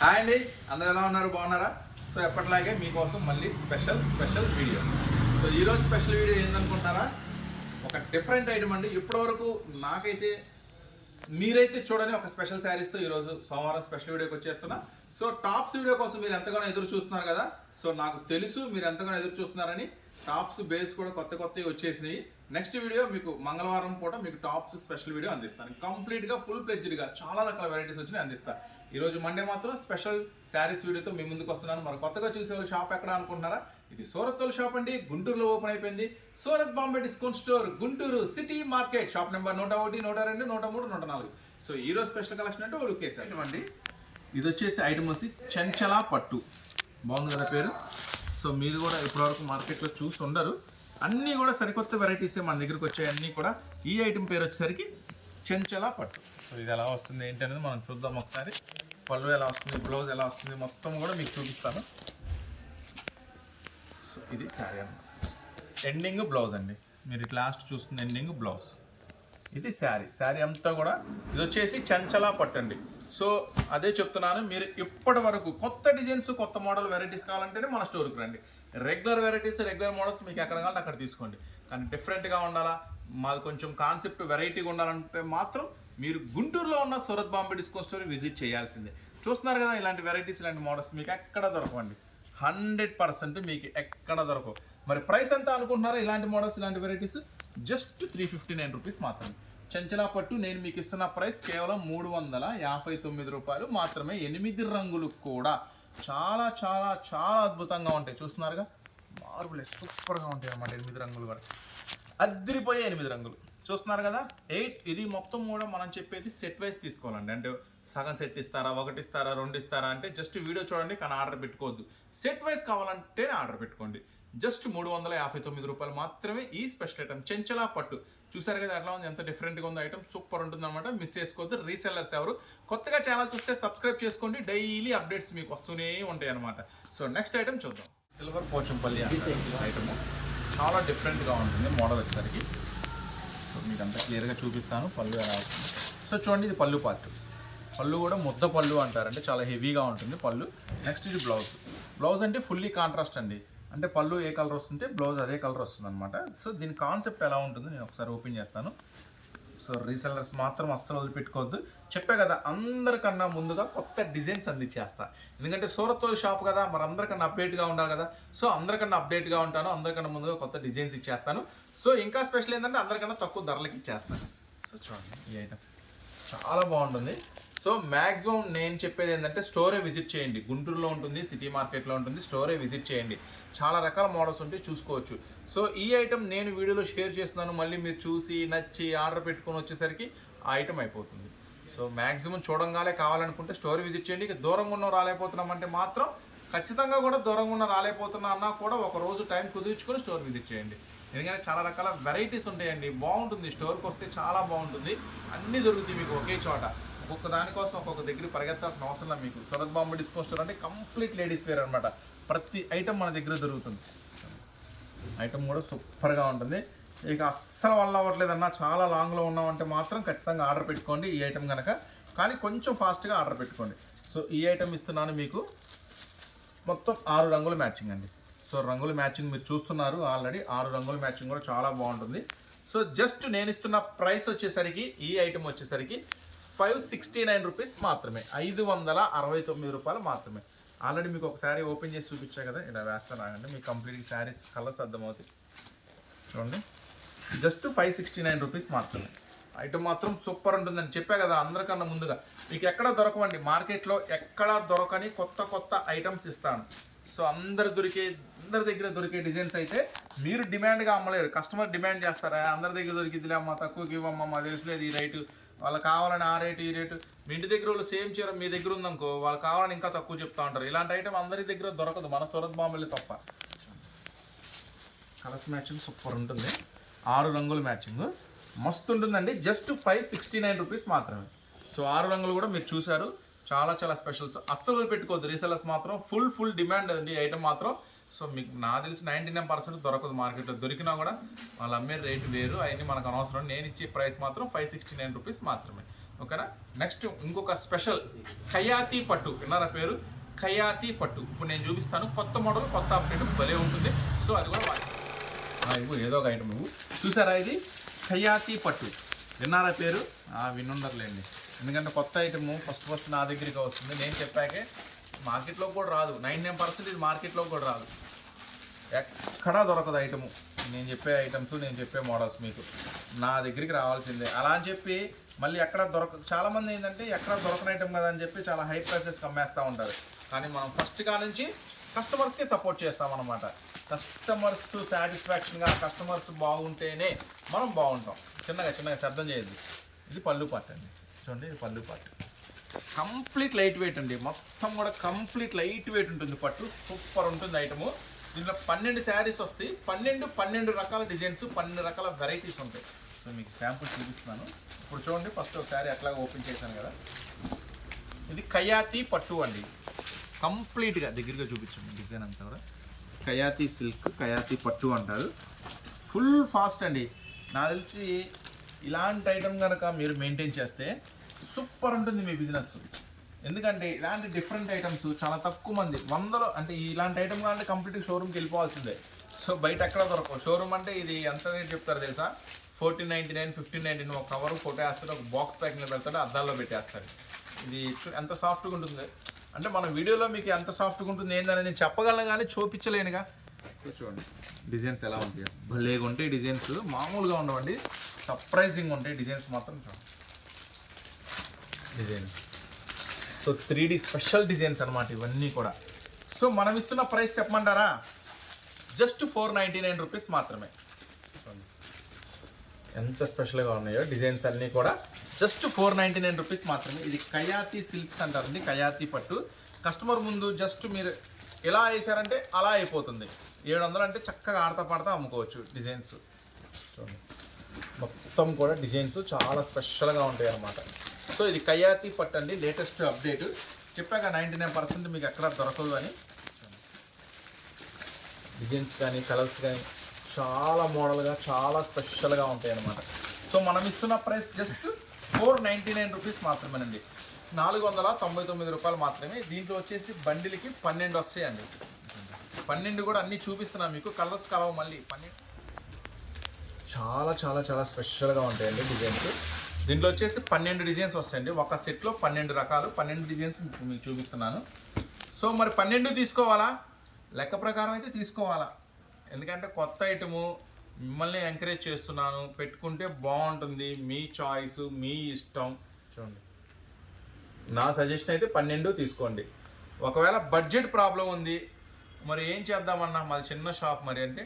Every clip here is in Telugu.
హాయ్ అండి. అందరు ఎలా ఉన్నారు? బాగున్నారా? సో ఎప్పటిలాగే మీకోసం మళ్ళీ స్పెషల్ స్పెషల్ వీడియో. సో ఈరోజు స్పెషల్ వీడియో ఏందనుకుంటున్నారా ఒక డిఫరెంట్ ఐటమ్ అండి. ఇప్పటివరకు నాకైతే మీరైతే చూడని ఒక స్పెషల్ శారీస్తో ఈరోజు సోమవారం స్పెషల్ వీడియోకి వచ్చేస్తున్నా. సో టాప్స్ వీడియో కోసం మీరు ఎంతగానో ఎదురు చూస్తున్నారు కదా? సో నాకు తెలుసు మీరు ఎంతగానో ఎదురు చూస్తున్నారని. టాప్స్ బేస్ కూడా కొత్త కొత్తవి వచ్చేసినాయి. నెక్స్ట్ వీడియో మీకు మంగళవారం పూట మీకు టాప్స్ స్పెషల్ వీడియో అందిస్తాను. కంప్లీట్గా ఫుల్ ప్లెజ్డ్గా చాలా రకాల వెరైటీస్ వచ్చినాయి అందిస్తాను ఈరోజు మండే మాత్రం స్పెషల్ శారీస్ వీడియోతో మీ ముందుకు వస్తున్నాను. మరి కొత్తగా చూసే షాప్ ఎక్కడ అనుకుంటున్నారా? ఇది సూరత్ షాప్ అండి. గుంటూరులో ఓపెన్ అయిపోయింది. Surat Bombay discount store Guntur city market. Shop number నూట ఒకటి నూట రెండు నూట మూడు నూట నాలుగు. సో ఈ స్పెషల్ కలెక్షన్ అంటే ఒక కేసు అండి ఇది వచ్చేసి ఐటమ్ వచ్చి చెంచలా పట్టు. బాగుంది కదా పేరు? సో మీరు కూడా ఇప్పటివరకు మార్కెట్లో చూసి ఉండరు. అన్నీ కూడా సరికొత్త వెరైటీసే మన దగ్గరికి వచ్చాయి. అన్నీ కూడా ఈ ఐటెం పేరు వచ్చేసరికి చెంచలా పట్టు. సో ఇది ఎలా వస్తుంది ఏంటి అనేది మనం చూద్దాం ఒకసారి. పళ్ళు ఎలా వస్తుంది బ్లౌజ్ ఎలా వస్తుంది మొత్తం కూడా మీకు చూపిస్తాను. సో ఇది శారీ అన్నమాట. ఎండింగ్ బ్లౌజ్ అండి. మీరు ఇది లాస్ట్ చూస్తుంది ఎండింగ్ బ్లౌజ్ ఇది శారీ శారీ అంతా కూడా ఇది వచ్చేసి చంచలా పట్టండి సో అదే చెప్తున్నాను మీరు ఇప్పటి వరకు కొత్త డిజైన్స్ కొత్త మోడల్ వెరైటీస్ కావాలంటేనే మన స్టోర్కి రండి. రెగ్యులర్ వెరైటీస్ రెగ్యులర్ మోడల్స్ మీకు ఎక్కడ కావాలంటే అక్కడ తీసుకోండి. కానీ డిఫరెంట్గా ఉండాలా? మాది కొంచెం కాన్సెప్ట్ వెరైటీగా ఉండాలంటే మాత్రం మీరు గుంటూరులో ఉన్న Surat Bombay discount store visit చేయాల్సిందే. చూస్తున్నారు కదా ఇలాంటి వెరైటీస్ ఇలాంటి మోడల్స్ మీకు ఎక్కడ దొరకవండి? హండ్రెడ్ పర్సెంట్ మీకు ఎక్కడ దొరకవు. మరి ప్రైస్ ఎంత అనుకుంటున్నారో? ఇలాంటి మోడల్స్ ఇలాంటి varieties just three fifty nine rupees మాత్రమే. చంచలా పట్టు నేను మీకు ఇస్తున్న ప్రైస్ కేవలం మూడు వందల యాభై తొమ్మిది రూపాయలు. మాత్రమే ఎనిమిది రంగులు కూడా. చాలా చాలా చాలా అద్భుతంగా ఉంటాయి. చూస్తున్నారుగా? మార్బులే సూపర్గా ఉంటాయి అన్నమాట ఎనిమిది రంగులు కూడా. అద్దరిపోయే ఎనిమిది రంగులు. చూస్తున్నారు కదా? ఎయిట్ ఇది మొత్తం కూడా మనం చెప్పేది సెట్ వైస్ తీసుకోవాలండి. అంటే సగం సెట్ ఇస్తారా ఒకటి ఇస్తారా రెండు ఇస్తారా అంటే జస్ట్ వీడియో చూడండి కానీ ఆర్డర్ పెట్టుకోవద్దు. సెట్ వైస్ కావాలంటే ఆర్డర్ పెట్టుకోండి. జస్ట్ మూడు వందల యాభై తొమ్మిది రూపాయలు మాత్రమే ఈ స్పెషల్ ఐటమ్. చెంచలా పట్టు. చూసారు కదా ఎట్లా ఉంది. ఎంత డిఫరెంట్గా ఉంది ఐటమ్ సూపర్ ఉంటుందన్నమాట. మిస్ చేసుకోవద్దు. రీసెల్లర్స్ ఎవరు? కొత్తగా ఛానల్ చూస్తే సబ్స్క్రైబ్ చేసుకోండి. డైలీ అప్డేట్స్ మీకు వస్తూనే ఉంటాయి అనమాట సో నెక్స్ట్ ఐటమ్ చూద్దాం. సిల్వర్ పోచంపల్లి ఐటమ్ చాలా డిఫరెంట్గా ఉంటుంది మోడల్ వచ్చేసరికి. సో మీకు అంతా క్లియర్గా చూపిస్తాను. పళ్ళు ఎలా వస్తుంది. సో చూడండి ఇది పళ్ళు పార్ట్ పళ్ళు కూడా ముద్ద పళ్ళు అంటారు అంటే చాలా హెవీగా ఉంటుంది పళ్ళు. నెక్స్ట్ ఇది బ్లౌజ్ బ్లౌజ్ అంటే ఫుల్లీ కాంట్రాస్ట్ అండి. అంటే పళ్ళు ఏ కలర్ వస్తుంటే బ్లౌజ్ అదే కలర్ వస్తుంది అనమాట సో దీని కాన్సెప్ట్ ఎలా ఉంటుందో నేను ఒకసారి ఓపెన్ చేస్తాను. సో రీసెల్లర్స్ మాత్రం అస్సలు వదిలిపెట్టుకోవద్దు. చెప్పే కదా అందరికన్నా ముందుగా కొత్త డిజైన్స్ అందించేస్తా. ఎందుకంటే సూరత్తో షాప్ కదా మరి అందరికన్నా అప్డేట్గా ఉండాలి కదా. సో అందరికన్నా అప్డేట్గా ఉంటాను అందరికన్నా ముందుగా కొత్త డిజైన్స్ ఇచ్చేస్తాను. సో ఇంకా స్పెషల్ ఏంటంటే అందరికన్నా తక్కువ ధరలకు ఇచ్చేస్తాను. సో చూడండి ఈ ఐటమ్ చాలా బాగుంటుంది. సో మ్యాక్సిమం నేను చెప్పేది ఏంటంటే స్టోరే విజిట్ చేయండి. గుంటూరులో ఉంటుంది సిటీ మార్కెట్లో ఉంటుంది స్టోరే విజిట్ చేయండి. చాలా రకాల మోడల్స్ ఉంటే చూసుకోవచ్చు. సో ఈ ఐటెం నేను వీడియోలో షేర్ చేస్తున్నాను. మళ్ళీ మీరు చూసి నచ్చి ఆర్డర్ పెట్టుకొని వచ్చేసరికి ఆ ఐటమ్ అయిపోతుంది. సో మ్యాక్సిమం చూడంగానే కావాలనుకుంటే స్టోర్ విజిట్ చేయండి. ఇక దూరంగా ఉన్న రాలేకపోతున్నాం అంటే మాత్రం ఖచ్చితంగా కూడా దూరంగా ఉన్న రాలేకపోతున్నా అన్నా కూడా ఒక రోజు టైం కుదిర్చుకొని స్టోర్ విజిట్ చేయండి. ఎందుకంటే చాలా రకాల వెరైటీస్ ఉంటాయండి. బాగుంటుంది. స్టోర్కి వస్తే చాలా బాగుంటుంది. అన్నీ దొరుకుతాయి మీకు ఒకే చోట. ఒక్కొక్క దానికోసం ఒక్కొక్క దగ్గర పరిగెత్తాల్సిన అవసరం లేదు మీకు. సూరత్ బాంబు డిస్కో స్టోర్ అంటే కంప్లీట్ లేడీస్ వేర్ అనమాట ప్రతి ఐటమ్ మన దగ్గర దొరుకుతుంది. ఐటమ్ కూడా సూపర్గా ఉంటుంది. ఇక అస్సలు వల్ల అవ్వట్లేదన్నా చాలా లాంగ్లో ఉన్నామంటే మాత్రం ఖచ్చితంగా ఆర్డర్ పెట్టుకోండి ఈ ఐటమ్ కనుక కానీ కొంచెం ఫాస్ట్గా ఆర్డర్ పెట్టుకోండి. సో ఈ ఐటమ్ ఇస్తున్నాను మీకు. మొత్తం ఆరు రంగుల మ్యాచింగ్ అండి. సో రంగుల మ్యాచింగ్ మీరు చూస్తున్నారు ఆల్రెడీ. ఆరు రంగుల మ్యాచింగ్ కూడా చాలా బాగుంటుంది. సో జస్ట్ నేను ఇస్తున్న ప్రైస్ వచ్చేసరికి ఈ ఐటమ్ వచ్చేసరికి ఫైవ్ సిక్స్టీ నైన్ రూపీస్ మాత్రమే. ఐదు వందల అరవై తొమ్మిది రూపాయలు మాత్రమే. ఆల్రెడీ మీకు ఒక శారీ ఓపెన్ చేసి చూపించా కదా ఇలా వేస్తాను ఆగండి మీకు కంప్లీట్ శారీస్ కలర్స్ అర్థమవుతాయి. చూడండి. Just five sixty nine rupees మాత్రమే. ఐటమ్ మాత్రం సూపర్ ఉంటుందని చెప్పా కదా అందరికన్నా ముందుగా. మీకు ఎక్కడ దొరకవండి? మార్కెట్లో ఎక్కడ దొరకని కొత్త కొత్త ఐటమ్స్ ఇస్తాను. సో అందరు దొరికే అందరి దగ్గర దొరికే డిజైన్స్ అయితే మీరు డిమాండ్గా అమ్మలేరు. కస్టమర్ డిమాండ్ చేస్తారా? అందరి దగ్గర దొరికిద్దిలే అమ్మ తక్కువకి ఇవ్వమ్మ మా తెలుసులేదు ఈ రైటు. వాళ్ళు కావాలని ఆ రేటు ఈ రేటు. మీ ఇంటి దగ్గర వాళ్ళు సేమ్ చీర మీ దగ్గర ఉందనుకో వాళ్ళు కావాలని ఇంకా తక్కువ చెప్తా ఉంటారు. ఇలాంటి ఐటమ్ అందరి దగ్గర దొరకదు. మన సూరత్ బాంబులే తప్ప. కలర్స్ మ్యాచింగ్ సూపర్ ఉంటుంది. ఆరు రంగుల మ్యాచింగ్ మస్తు ఉంటుందండి. Just five sixty nine rupees మాత్రమే. సో ఆరు రంగులు కూడా మీరు చూశారు. చాలా చాలా స్పెషల్స్ అస్సలు పెట్టుకోవద్దు రీసెలర్స్ మాత్రం ఫుల్ ఫుల్ డిమాండ్ అండి. ఐటమ్ మాత్రం సో మీకు నా తెలిసి నైంటీ నైన్ పర్సెంట్ దొరకదు మార్కెట్లో. దొరికినా కూడా వాళ్ళు అమ్మే రేటు వేరు అవన్నీ మనకు అనవసరం. నేను ఇచ్చే ప్రైస్ మాత్రం ఫైవ్ సిక్స్టీ నైన్ రూపీస్ మాత్రమే. ఓకేనా? నెక్స్ట్ ఇంకొక స్పెషల్ ఖయాతి పట్టు. విన్నారా పేరు? ఖయాతి పట్టు. ఇప్పుడు నేను చూపిస్తాను. కొత్త మోడల్ కొత్త అప్డేట్ భలే ఉంటుంది. సో అది కూడా ఇవ్వు ఏదో ఒక ఐటమ్ చూసారా ఇది? ఖయాతి పట్టు. విన్నారా పేరు? వినుండర్లేండి. ఎందుకంటే కొత్త ఐటమ్ ఫస్ట్ ఫస్ట్ నా దగ్గరికి వస్తుంది. నేను చెప్పాకే మార్కెట్లో కూడా రాదు. నైన్ నైన్ పర్సెంట్ ఇది మార్కెట్లో కూడా రాదు. ఎక్కడా దొరకదు ఐటము. నేను చెప్పే ఐటమ్స్ నేను చెప్పే మోడల్స్ మీకు. నా దగ్గరికి రావాల్సిందే. అలా అని చెప్పి మళ్ళీ ఎక్కడ దొరక చాలామంది ఏంటంటే ఎక్కడ దొరకని ఐటమ్ కదా అని చెప్పి చాలా హై ప్రైసెస్ కమ్మేస్తూ ఉంటారు. కానీ మనం ఫస్ట్ కా నుంచి కస్టమర్స్కి సపోర్ట్ చేస్తామన్నమాట కస్టమర్స్ సాటిస్ఫాక్షన్గా కస్టమర్స్ బాగుంటేనే మనం బాగుంటాం. చిన్నగా చిన్నగా శబ్దం చేయదు ఇది పళ్ళు పాట అండి చూడండి ఇది పళ్ళు పట్టు కంప్లీట్ లైట్ వెయిట్ అండి. మొత్తం కూడా కంప్లీట్ లైట్ వెయిట్ ఉంటుంది పట్టు. సూపర్ ఉంటుంది ఐటము. దీంట్లో పన్నెండు శారీస్ వస్తాయి. పన్నెండు పన్నెండు రకాల డిజైన్స్ పన్నెండు రకాల వెరైటీస్ ఉంటాయి. సో మీకు శాంపుల్ చూపిస్తున్నాను. ఇప్పుడు చూడండి ఫస్ట్ ఒక శారీ అట్లాగా ఓపెన్ చేశాను కదా. ఇది కయాతి పట్టు అండి. కంప్లీట్గా దగ్గరగా చూపించండి డిజైన్ అంతా కూడా. కయాతి సిల్క్ కయాతి పట్టు అంటారు. ఫుల్ ఫాస్ట్ అండి. నాకు తెలిసి ఇలాంటి ఐటమ్ కనుక మీరు మెయింటైన్ చేస్తే సూపర్ ఉంటుంది మీ బిజినెస్. ఎందుకంటే ఇలాంటి డిఫరెంట్ ఐటమ్స్ చాలా తక్కువ మంది వందలో అంటే ఇలాంటి ఐటమ్ కావాలంటే కంప్లీట్ షోరూమ్కి వెళ్ళిపోవాల్సిందే. సో బయట ఎక్కడ దొరకవు. షోరూమ్ అంటే ఇది ఎంత రేట్ చెప్తారు తెలుసా? Fourteen ninety nine fifteen ninety nine ఒక కవర్ ఫోటో వేస్తాడు ఒక బాక్స్ ప్యాకింగ్లో పెడతాడు అద్దాల్లో పెట్టేస్తాడు. ఇది ఎంత సాఫ్ట్గా ఉంటుంది. అంటే మన వీడియోలో మీకు ఎంత సాఫ్ట్గా ఉంటుంది ఏందని నేను చెప్పగలను కానీ చూపించలేనుగా. చూడండి. డిజైన్స్ ఎలా ఉంటాయి. భలేగా ఉంటాయి డిజైన్స్ మామూలుగా ఉండవండి. సర్ప్రైజింగ్ ఉంటాయి డిజైన్స్ మాత్రం చూడండి. Design. So three D special designs అనమాట ఇవన్నీ కూడా. సో మనం ఇస్తున్న ప్రైస్ చెప్పమంటారా? Just four ninety nine rupees మాత్రమే. ఎంత స్పెషల్గా ఉన్నాయో డిజైన్స్ అన్నీ కూడా just four ninety nine rupees మాత్రమే. ఇది కయాతి సిల్క్స్ అంటారండి కయాతి పట్టు. కస్టమర్ ముందు జస్ట్ మీరు ఎలా వేసారంటే అలా అయిపోతుంది. ఏడు వందలు అంటే చక్కగా ఆడతా పాడతా అమ్ముకోవచ్చు డిజైన్స్. మొత్తం కూడా డిజైన్స్ చాలా స్పెషల్గా ఉంటాయి అన్నమాట సో ఇది కయాతి పట్ అండి లేటెస్ట్ అప్డేట్ చెప్పాక నైంటీ నైన్ పర్సెంట్ మీకు ఎక్కడ దొరకదు అని. డిజైన్స్ కానీ కలర్స్ కానీ చాలా మోడల్గా చాలా స్పెషల్గా ఉంటాయి అన్నమాట సో మనం ఇస్తున్న price just four ninety nine rupees మాత్రమేనండి. నాలుగు వందల తొంభై తొమ్మిది రూపాయలు మాత్రమే. దీంట్లో వచ్చేసి బండిలకి పన్నెండు వస్తాయండి. పన్నెండు కూడా అన్నీ చూపిస్తున్నాను మీకు. కలర్స్ కలవ మళ్ళీ. పన్నెండు. చాలా చాలా చాలా స్పెషల్గా ఉంటాయండి డిజైన్స్ దీంట్లో వచ్చేసి పన్నెండు డిజైన్స్ వస్తాయండి. ఒక సెట్లో పన్నెండు రకాలు పన్నెండు డిజైన్స్ మీకు చూపిస్తున్నాను. సో మరి పన్నెండు తీసుకోవాలా? లెక్క ప్రకారం అయితే తీసుకోవాలా. ఎందుకంటే కొత్త ఐటము మిమ్మల్ని ఎంకరేజ్ చేస్తున్నాను. పెట్టుకుంటే బాగుంటుంది. మీ చాయిస్ మీ ఇష్టం. చూడండి. నా సజెషన్ అయితే పన్నెండు తీసుకోండి. ఒకవేళ బడ్జెట్ ప్రాబ్లం ఉంది మరి ఏం చేద్దామన్నా? మాది చిన్న షాప్ మరి అంటే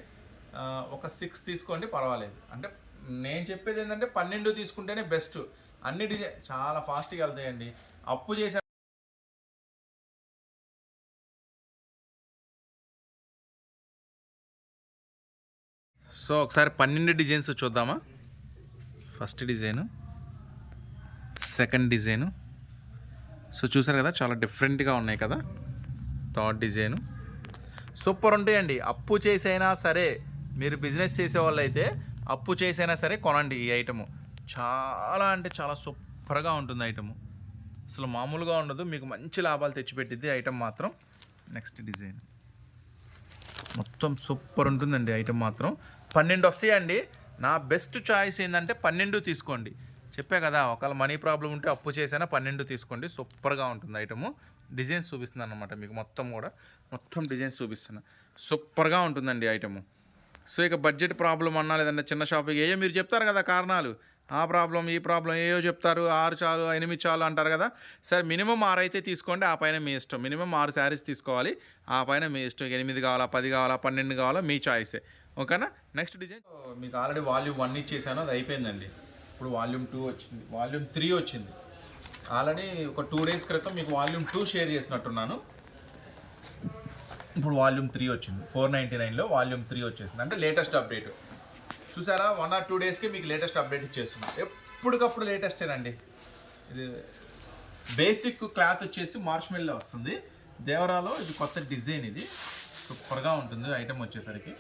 ఒక సిక్స్ తీసుకోండి పర్వాలేదు. అంటే నేను చెప్పేది ఏంటంటే పన్నెండు తీసుకుంటేనే బెస్ట్ అన్ని డిజైన్ చాలా ఫాస్ట్గా వెళ్తాయండి. అప్పు చేసే సో ఒకసారి పన్నెండు డిజైన్స్ చూద్దామా? First design second design so చూసారు కదా చాలా డిఫరెంట్గా ఉన్నాయి కదా. థర్డ్ డిజైను సూపర్ ఉంటాయండి. అప్పు చేసైనా సరే మీరు బిజినెస్ చేసేవాళ్ళు అయితే అప్పు చేసైనా సరే కొనండి ఈ ఐటము. చాలా అంటే చాలా సూపర్గా ఉంటుంది ఐటము. అసలు మామూలుగా ఉండదు మీకు మంచి లాభాలు తెచ్చిపెట్టింది ఐటమ్ మాత్రం. Next design. మొత్తం సూపర్ ఉంటుందండి ఐటమ్ మాత్రం. పన్నెండు వస్తాయండి. నా బెస్ట్ చాయిస్ ఏంటంటే పన్నెండు తీసుకోండి. చెప్పా కదా ఒకవేళ మనీ ప్రాబ్లం ఉంటే అప్పు చేసైనా పన్నెండు తీసుకోండి. సూపర్గా ఉంటుంది ఐటము. డిజైన్స్ చూపిస్తున్నాను అనమాట మీకు మొత్తం కూడా. మొత్తం డిజైన్స్ చూపిస్తున్నాను సూపర్గా ఉంటుందండి ఐటము. సో ఇక బడ్జెట్ ప్రాబ్లం అన్నా లేదంటే చిన్న షాపింగ్ ఏయో మీరు చెప్తారు కదా కారణాలు. ఆ ప్రాబ్లం ఈ ప్రాబ్లం ఏయో చెప్తారు. ఆరు చాలు ఎనిమిది చాలు అంటారు కదా. సరే మినిమం ఆరు అయితే తీసుకోండి. ఆ పైన మీ ఇష్టం. మినిమం ఆరు శారీస్ తీసుకోవాలి. ఆ పైన మీ ఇష్టం. ఎనిమిది కావాలా పది కావాలా పన్నెండు కావాలా మీ చాయిసే ఓకేనా? నెక్స్ట్ డిజైన్ మీకు ఆల్రెడీ వాల్యూమ్ వన్ ఇచ్చేసాను. అది అయిపోయిందండి. ఇప్పుడు వాల్యూమ్ టూ వచ్చింది. వాల్యూమ్ త్రీ వచ్చింది. ఆల్రెడీ ఒక టూ డేస్ క్రితం మీకు వాల్యూమ్ టూ షేర్ చేసినట్టున్నాను. ఇప్పుడు వాల్యూమ్ త్రీ వచ్చింది. ఫోర్ నైంటీ నైన్లో వాల్యూమ్ త్రీ వచ్చేసింది. అంటే లేటెస్ట్ అప్డేట్ చూసారా? వన్ ఆర్ టూ డేస్కి మీకు లేటెస్ట్ అప్డేట్ ఇచ్చేస్తున్నా ఎప్పటికప్పుడు లేటెస్టేనండి ఇది బేసిక్ క్లాత్ వచ్చేసి మార్ష్మెల్లో వస్తుంది. దేవరాలో ఇది కొత్త డిజైన్ ఇది. సూపర్గా ఉంటుంది. ఐటెం వచ్చేసరికి.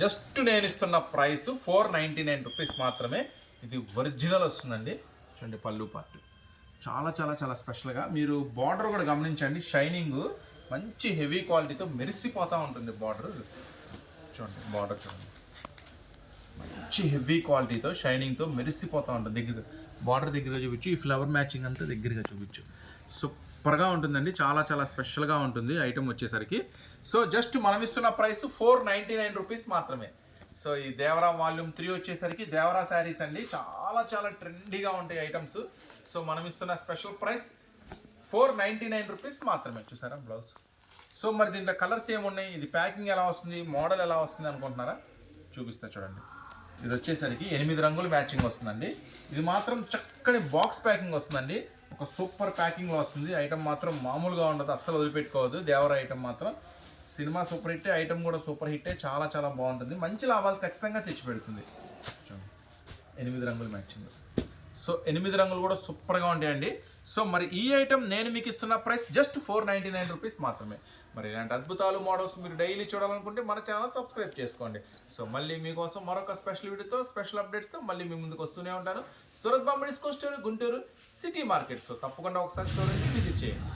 జస్ట్ నేను ఇస్తున్న price four ninety nine rupees మాత్రమే. ఇది ఒరిజినల్ వస్తుందండి. చూడండి పళ్ళు పార్ట్ చాలా చాలా చాలా స్పెషల్గా మీరు బార్డర్ కూడా గమనించండి. షైనింగ్ మంచి హెవీ క్వాలిటీతో మెరిసిపోతూ ఉంటుంది బార్డర్. చూడండి బార్డర్ చూడండి. మంచి హెవీ క్వాలిటీతో షైనింగ్తో మెరిసిపోతూ ఉంటుంది. దగ్గర బార్డర్ దగ్గరగా చూపించు ఈ ఫ్లవర్ మ్యాచింగ్ అంతా దగ్గరగా చూపించు. సూపర్గా ఉంటుందండి చాలా చాలా స్పెషల్గా ఉంటుంది ఐటమ్ వచ్చేసరికి. సో జస్ట్ మనం ఇస్తున్న price four ninety nine rupees మాత్రమే. సో ఈ దేవరా వాల్యూమ్ త్రీ వచ్చేసరికి దేవరా శారీస్ అండి. చాలా చాలా ట్రెండీగా ఉంటాయి ఐటమ్స్. సో మనం ఇస్తున్న special price four ninety nine rupees మాత్రమే. చూసారా బ్లౌజ్? సో మరి దీంట్లో కలర్స్ ఏమున్నాయి? ఇది ప్యాకింగ్ ఎలా వస్తుంది? మోడల్ ఎలా వస్తుంది అనుకుంటున్నారా? చూపిస్తా చూడండి. ఇది వచ్చేసరికి ఎనిమిది రంగులు మ్యాచింగ్ వస్తుందండి. ఇది మాత్రం చక్కని బాక్స్ ప్యాకింగ్ వస్తుందండి. ఒక సూపర్ ప్యాకింగ్లో వస్తుంది. ఐటమ్ మాత్రం మామూలుగా ఉండదు అస్సలు వదిలిపెట్టుకోవద్దు. దేవర ఐటమ్ మాత్రం. సినిమా సూపర్ హిట్ ఐటమ్ కూడా సూపర్ హిట్టే చాలా చాలా బాగుంటుంది. మంచి లాభాలు ఖచ్చితంగా తెచ్చిపెడుతుంది ఎనిమిది రంగులు మ్యాచింగ్. సో ఎనిమిది రంగులు కూడా సూపర్గా ఉంటాయండి. సో మరి ఈ ఐటమ్ నేను మీకు ఇస్తున్న price just four ninety nine rupees మాత్రమే. మరి ఇలాంటి అద్భుతాలు మోడల్స్ మీరు డైలీ చూడాలనుకుంటే మన ఛానల్ సబ్స్క్రైబ్ చేసుకోండి. సో మళ్ళీ మీకోసం మరొక స్పెషల్ వీడియోతో స్పెషల్ అప్డేట్స్తో మళ్ళీ మీ ముందుకు వస్తూనే ఉంటాను. Surat Bombay disco store Guntur city market so తప్పకుండా ఒకసారి స్టోర్ విజిట్ చేయండి.